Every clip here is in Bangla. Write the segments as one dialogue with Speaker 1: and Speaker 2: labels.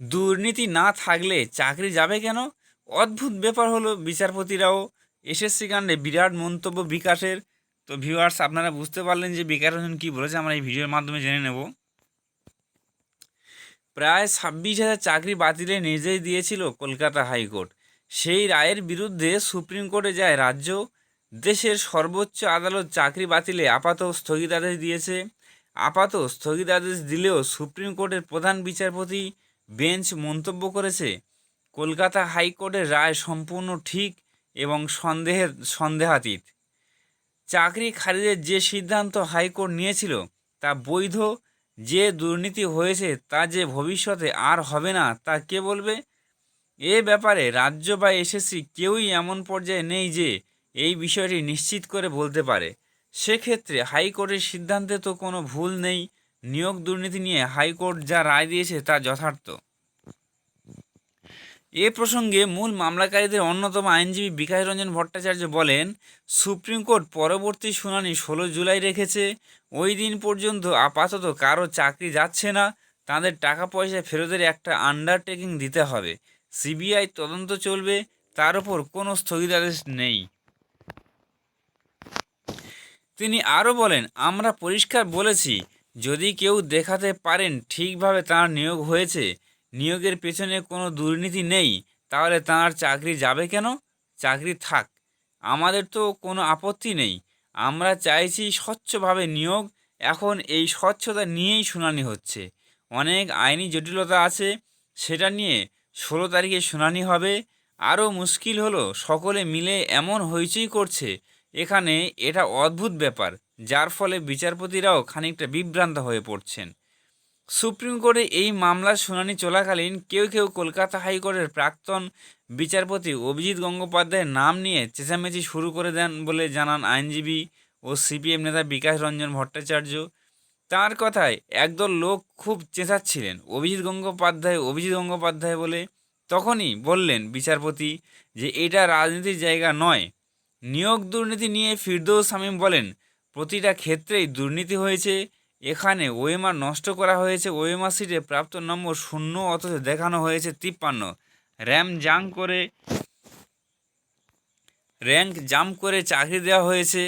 Speaker 1: দুর্নীতি না থাকলে চাকরি যাবে কেন? অদ্ভুত ব্যাপার হলো বিচারপতিরাও এসএসসি কাণ্ডে বিরাট মন্তব্য বিকাশের। তো ভিউয়ার্স আপনারা বুঝতে পারলেন যে বিকাশ কী বলেছে, আমরা এই ভিডিওর মাধ্যমে জেনে নেব। প্রায় ছাব্বিশ হাজার চাকরি বাতিলের নির্দেশ দিয়েছিল কলকাতা হাইকোর্ট। সেই রায়ের বিরুদ্ধে সুপ্রিম কোর্টে যায় রাজ্য। দেশের সর্বোচ্চ আদালত চাকরি বাতিলে আপাত স্থগিতাদেশ দিয়েছে। আপাত স্থগিতাদেশ দিলেও সুপ্রিম কোর্টের প্রধান বিচারপতি বেঞ্চ মন্তব্য করেছে, কলকাতা হাইকোর্টের রায় সম্পূর্ণ ঠিক এবং সন্দেহের সন্দেহাতীত। চাকরি খারিজের যে সিদ্ধান্ত হাইকোর্ট নিয়েছিল তা বৈধ, যে দুর্নীতি হয়েছে তা যে ভবিষ্যতে আর হবে না তা কে বলবে? এ ব্যাপারে রাজ্য বা এসএসসি কেউই এমন পর্যায়ে নেই যে এই বিষয়টি নিশ্চিত করে বলতে পারে। সেক্ষেত্রে হাইকোর্টের সিদ্ধান্তে তো কোনো ভুল নেই। নিয়োগ দুর্নীতি নিয়ে হাইকোর্ট যা রায় দিয়েছে তা যথার্থ। এ প্রসঙ্গে মূল মামলাকারীদের অন্যতম আইনজীবী বিকাশ রঞ্জন ভট্টাচার্য বলেন, সুপ্রিম কোর্ট পরবর্তী শুনানি ষোলো জুলাই রেখেছে। ওই দিন পর্যন্ত আপাতত কারও চাকরি যাচ্ছে না। তাদের টাকা পয়সা ফেরতের একটা আন্ডারটেকিং দিতে হবে। সিবিআই তদন্ত চলবে, তার উপর কোনো স্থগিতাদেশ নেই। তিনি আরও বলেন, আমরা পরিষ্কার বলেছি যদি কেউ দেখাতে পারেন ঠিকভাবে তার নিয়োগ হয়েছে, নিয়োগের পেছনে কোনো দুর্নীতি নেই, তাহলে তার চাকরি যাবে কেন? চাকরি থাক। আমাদের তো কোনো আপত্তি নেই। আমরা চাইছি স্বচ্ছভাবে নিয়োগ। এখন এই স্বচ্ছতা নিয়েই শুনানি হচ্ছে। অনেক আইনি জটিলতা আছে। সেটা নিয়ে ষোলো তারিখে শুনানি হবে। আরও মুশকিল হলো, সকলে মিলে এমন হইচই করছে। এখানে এটা অদ্ভুত ব্যাপার, যার ফলে বিচারপতিরাও খানিকটা বিভ্রান্ত হয়ে পড়ছেন। সুপ্রিম কোর্টে এই মামলার শুনানি চলাকালীন কেউ কেউ কলকাতা হাইকোর্টের প্রাক্তন বিচারপতি অভিজিৎ গঙ্গোপাধ্যায়ের নাম নিয়ে চেঁচামেচি শুরু করে দেন বলে জানান আইনজীবী ও সিপিএম নেতা বিকাশ রঞ্জন ভট্টাচার্য। তার কথায় একদল লোক খুব চেঁচাচ্ছিলেন। অভিজিৎ গঙ্গোপাধ্যায় অভিজিৎ গঙ্গোপাধ্যায় বলে তখনই বললেন বিচারপতি যে এটা রাজনীতির জায়গা নয় নিয়োগ দুর্নীতি নিয়ে ফিরদৌস শামীম বলেন, প্রতিটা ক্ষেত্রেই দুর্নীতি হয়েছে। এখানে ওএমআর নষ্ট করা হয়েছে। ওএমআর সিটে প্রাপ্ত নম্বর শূন্য, অথচ দেখানো হয়েছে তিপ্পান্ন। র্যাম জাম করে, র্যাঙ্ক জাম্প করে চাকরি দেওয়া হয়েছে।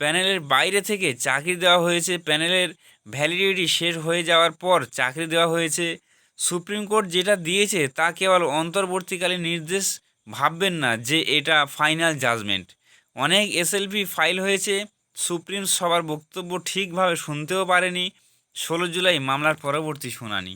Speaker 1: প্যানেলের বাইরে থেকে চাকরি দেওয়া হয়েছে। প্যানেলের ভ্যালিডিটি শেষ হয়ে যাওয়ার পর চাকরি দেওয়া হয়েছে। সুপ্রিম কোর্ট যেটা দিয়েছে, তা কেবল অন্তর্বর্তীকালীন নির্দেশ ভাববেন না যে এটা ফাইনাল জাজমেন্ট। অনেক এসএলপি ফাইল হয়েছে। সুপ্রিম সবার বক্তব্য ঠিকভাবে শুনতেও পারেনি। ষোলো জুলাই মামলার পরবর্তী শুনানি।